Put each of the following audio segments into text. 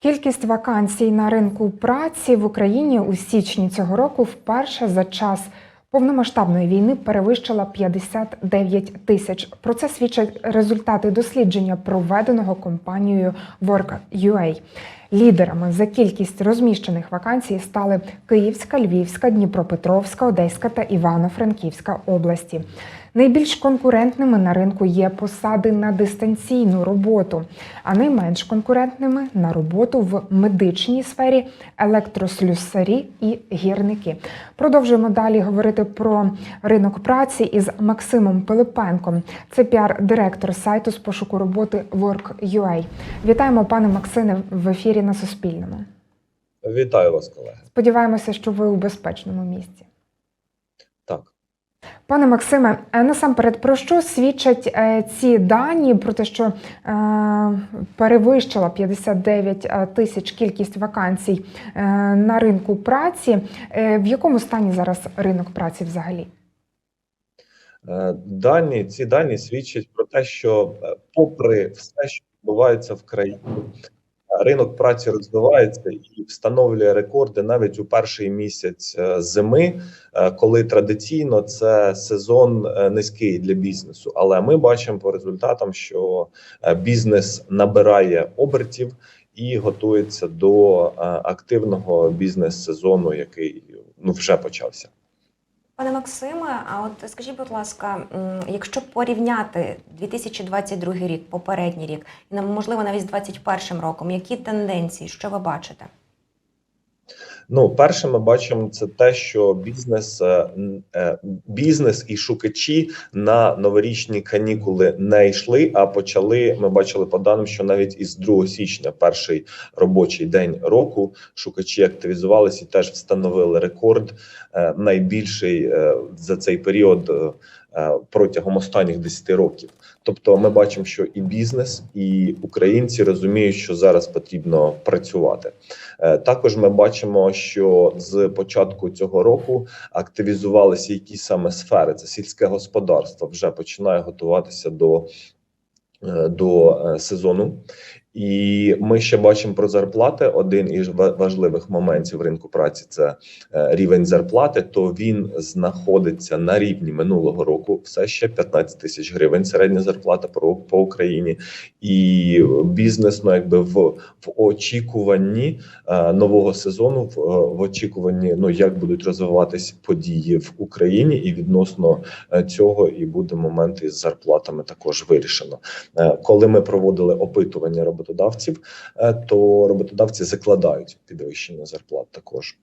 Кількість вакансій на ринку праці в Україні у січні цього року вперше за час повномасштабної війни перевищила 59 тисяч. Про це свідчать результати дослідження, проведеного компанією Work.ua. Лідерами за кількість розміщених вакансій стали Київська, Львівська, Дніпропетровська, Одеська та Івано-Франківська області. Найбільш конкурентними на ринку є посади на дистанційну роботу, а найменш конкурентними на роботу в медичній сфері, електрослюсарі і гірники. Продовжуємо далі говорити про ринок праці із Максимом Пилипенком. Це піар-директор сайту з пошуку роботи Work.ua. Вітаємо, пане Максиме, в ефірі на Суспільному. Вітаю вас, колеги. Сподіваємося, що ви у безпечному місці. Пане Максиме, е, насамперед, про що свідчать е, ці дані про те, що е, перевищила 59 е, тисяч кількість вакансій на ринку праці? В якому стані зараз ринок праці взагалі? Дані ці дані свідчать про те, що, попри все, що відбувається в країні, ринок праці розвивається і встановлює рекорди навіть у перший місяць е, зими, е, коли традиційно це сезон е, низький для бізнесу. Але ми бачимо по результатам, що бізнес набирає обертів і готується до активного бізнес-сезону, який ну вже почався. Пане Максиме, а от скажіть, будь ласка, якщо порівняти 2022 рік, попередній рік, і можливо навіть з 2021 роком, які тенденції, що ви бачите? Ну, перше, ми бачимо це те, що бізнес, е, е, бізнес і шукачі на новорічні канікули не йшли, а почали. Ми бачили по даним, що навіть із 2 січня, перший робочий день року, шукачі активізувалися і теж встановили рекорд е, найбільший за цей період протягом останніх 10 років. Тобто, ми бачимо, що і бізнес, і українці розуміють, що зараз потрібно працювати. Е, Також ми бачимо, що з початку цього року активізувалися які саме сфери. Це сільське господарство вже починає готуватися до, е, до е, сезону. І ми ще бачимо про зарплати. Один із важливих моментів ринку праці це е, рівень зарплати. То він знаходиться на рівні минулого року. Все ще 15 тисяч гривень. Середня зарплата по, по Україні, і бізнес, ну якби в, в очікуванні е, нового сезону в, е, в очікуванні, ну як будуть розвиватись події в Україні, і відносно цього і буде момент із зарплатами також вирішено. Коли ми проводили опитування роботодавців, е, то роботодавці закладають підвищення зарплат також.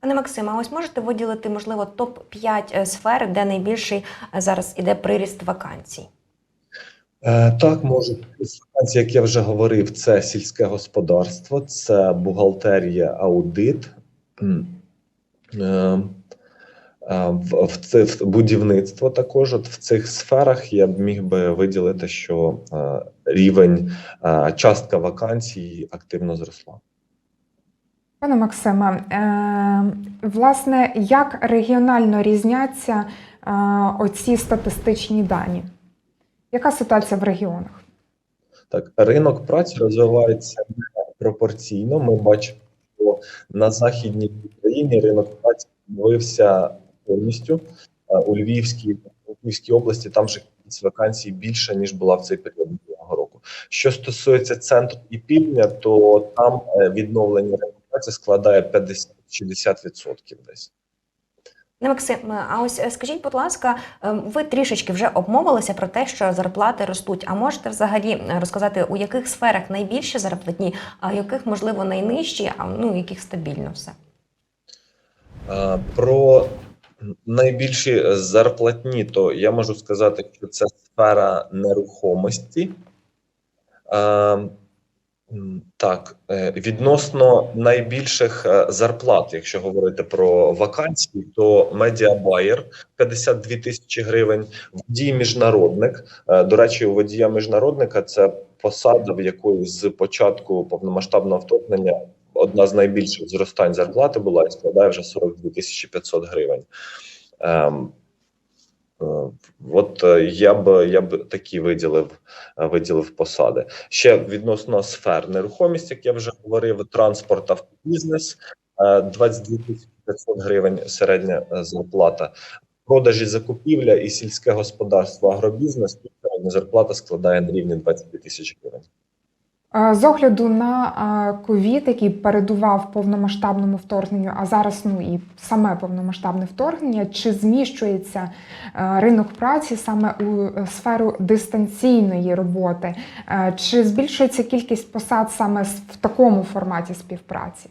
Пане Максиме, а ось можете виділити, можливо, топ-5 сфер, де найбільший е, зараз іде приріст вакансій? Е, Так. Вакансії, як я вже говорив, це сільське господарство, це бухгалтерія, аудит. В, в, це, в будівництво також от в цих сферах я б міг би виділити, що е, рівень е, частка вакансій активно зросла. Пане Максиме, е, власне, як регіонально різняться оці статистичні дані? Яка ситуація в регіонах? Так, ринок праці розвивається пропорційно. Ми бачимо, що на західній Україні ринок праці відновився повністю. Е, У Львівській у Львівській області там же кількість вакансій більше ніж була в цей період минулого року. Що стосується центру і півдня, то там е, відновлення праці складає 50-60% десь. Пане Максиме, а ось е, скажіть, будь ласка, е, ви трішечки вже обмовилися про те, що зарплати ростуть. А можете взагалі е, розказати, у яких сферах найбільші зарплатні, а у яких, можливо, найнижчі, а ну у яких стабільно все? Е, Про найбільші зарплатні, то я можу сказати, що це сфера нерухомості. Е, Так, е, відносно найбільших е, зарплат, якщо говорити про вакансії, то медіабайер 52 тисячі гривень, водій міжнародник. Е, До речі, у водія міжнародника це посада, в якої з початку повномасштабного вторгнення одна з найбільших зростань зарплати була і складає вже 42 тисячі 500 гривень. Ем, Е, От е, я б я б такі виділив е, виділив посади. Ще відносно сфер нерухомість, як я вже говорив, транспорт, автобізнес, е, 22 тисячі 500 гривень середня зарплата. Продажі закупівля і сільське господарство, агробізнес зарплата складає на рівні 22 тисячі гривень. З огляду на ковід, який передував повномасштабному вторгненню, а зараз ну і саме повномасштабне вторгнення, чи зміщується ринок праці саме у е, сферу дистанційної роботи, чи збільшується кількість посад саме в такому форматі співпраці?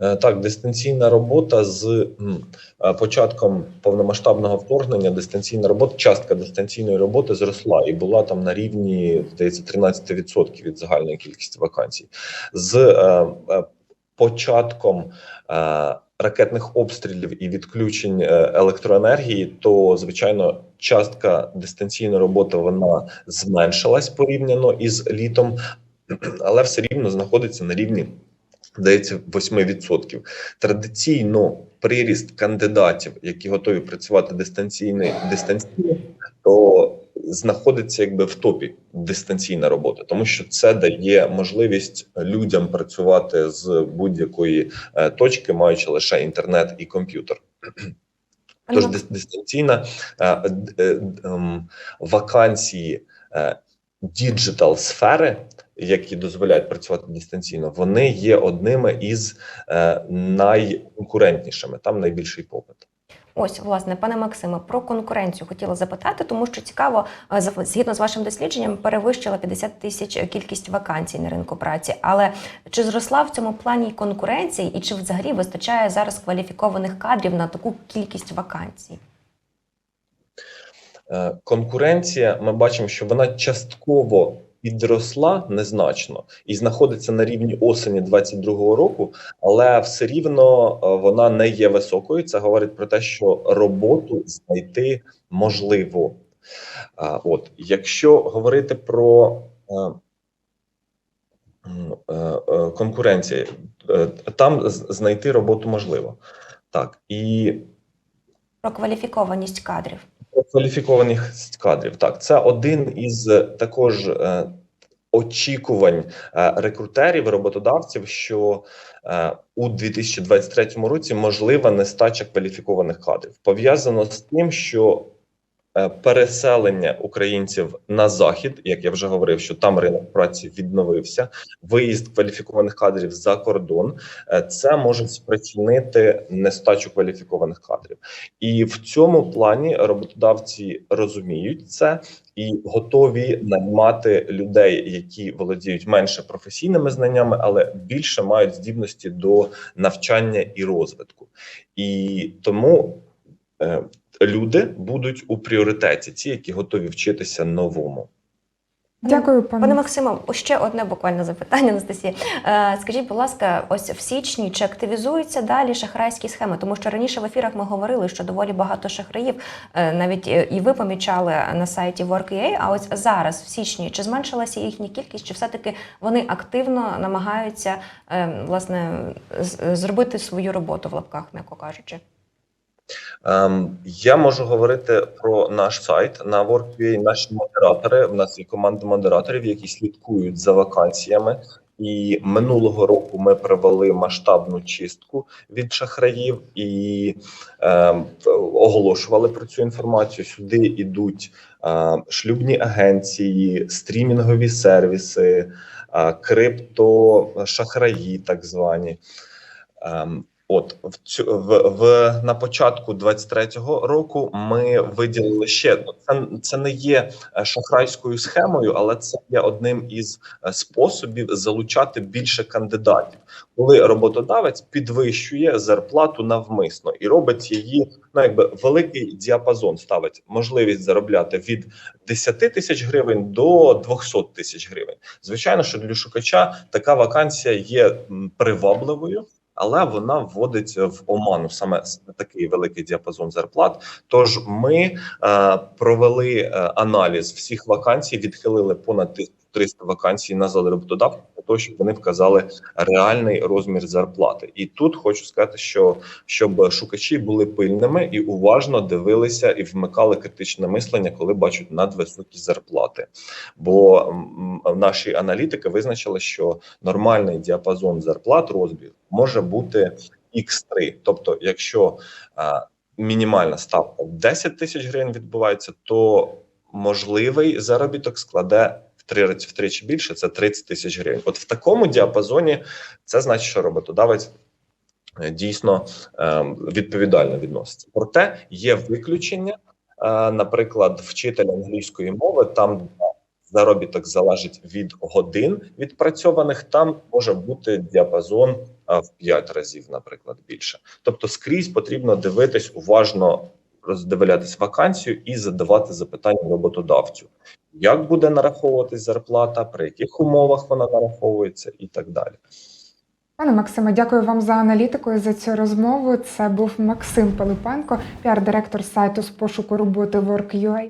Е, Так, дистанційна робота з е, початком повномасштабного вторгнення. Дистанційна робота, частка дистанційної роботи зросла і була там на рівні здається 13% від загальної кількості вакансій. З е, початком ракетних обстрілів і відключень електроенергії, то звичайно частка дистанційної роботи вона зменшилась порівняно із літом, але все рівно знаходиться на рівні здається 8%. Традиційно приріст кандидатів, які готові працювати дистанційно, дистанційно, то знаходиться якби в топі дистанційна робота, тому що це дає можливість людям працювати з будь-якої е, точки, маючи лише інтернет і комп'ютер. Тож Мак- дистанційна е, е, ем, вакансії діджитал сфери, які дозволяють працювати дистанційно, вони є одними із е, найконкурентнішими. Там найбільший попит. Ось, власне, пане Максиме, про конкуренцію хотіла запитати, тому що цікаво, е, згідно з вашим дослідженням, перевищила 50 тисяч кількість вакансій на ринку праці. Але чи зросла в цьому плані конкуренції, і чи взагалі вистачає зараз кваліфікованих кадрів на таку кількість вакансій? Е, Конкуренція, ми бачимо, що вона частково підросла незначно і знаходиться на рівні осені 22-го року, але все рівно е, вона не є високою. Це говорить про те, що роботу знайти можливо. От, якщо говорити про е, е, е, конкуренцію, е, там знайти роботу можливо. Так, і Про кваліфікованість кадрів. Кваліфікованих кадрів. Так, це один із е, також е, очікувань е, рекрутерів, роботодавців, що у 2023 році можлива нестача кваліфікованих кадрів. Пов'язано з тим, що переселення українців на захід, як я вже говорив, що там ринок праці відновився. Виїзд кваліфікованих кадрів за кордон, е, це може спричинити нестачу кваліфікованих кадрів. І в цьому плані роботодавці розуміють це і готові наймати людей, які володіють менше професійними знаннями, але більше мають здібності до навчання і розвитку. І тому е, люди будуть у пріоритеті, ті, які готові вчитися новому. Дякую, пане. Пане Максиме, ще одне буквально запитання, Анастасія. Е, Скажіть, будь ласка, ось в січні чи активізуються далі шахрайські схеми? Тому що раніше в ефірах ми говорили, що доволі багато шахраїв, е, навіть е, і ви помічали на сайті Work.ua, А ось зараз, в січні, чи зменшилася їхня кількість, чи все-таки вони активно намагаються е, власне з- зробити свою роботу в лапках, м'яко кажучи? Ем, я можу говорити про наш сайт на WorkUA. Наші модератори. У нас є команда модераторів, які слідкують за вакансіями. І минулого року ми провели масштабну чистку від шахраїв і ем, оголошували про цю інформацію. Сюди йдуть е, шлюбні агенції, стрімінгові сервіси, е, криптошахраї, так звані. Ем, От в цю в, в на початку 23-го року ми виділили ще це, це не є е, шахрайською схемою, але це є одним із е, способів залучати більше кандидатів, коли роботодавець підвищує зарплату навмисно і робить її ну якби великий діапазон ставить можливість заробляти від 10 тисяч гривень до 200 тисяч гривень. Звичайно, що для шукача така вакансія є привабливою але вона вводить в оману саме такий великий діапазон зарплат. Тож ми е, провели е, аналіз всіх вакансій, відхилили понад 300 вакансій на роботодавців для того, щоб вони вказали реальний розмір зарплати. І тут хочу сказати, що щоб шукачі були пильними і уважно дивилися і вмикали критичне мислення, коли бачать надвисокі зарплати. Бо наші аналітики визначили, що нормальний діапазон зарплат розмір може бути X3. Тобто, якщо мінімальна ставка 10 тисяч гривень відбувається, то можливий заробіток складе втричі втричі більше, це 30 тисяч гривень. От в такому діапазоні це значить, що роботодавець е, дійсно е, відповідально відноситься. Проте є виключення, е, наприклад, вчитель англійської мови там. Заробіток залежить від годин відпрацьованих. Там може бути діапазон в 5 разів, наприклад, більше. Тобто, скрізь потрібно дивитись уважно, роздивлятись вакансію і задавати запитання роботодавцю, як буде нараховуватись зарплата, при яких умовах вона нараховується, і так далі. Пане Максиме, дякую вам за аналітику і за цю розмову. Це був Максим Пилипенко, піар-директор сайту з пошуку роботи Work.ua.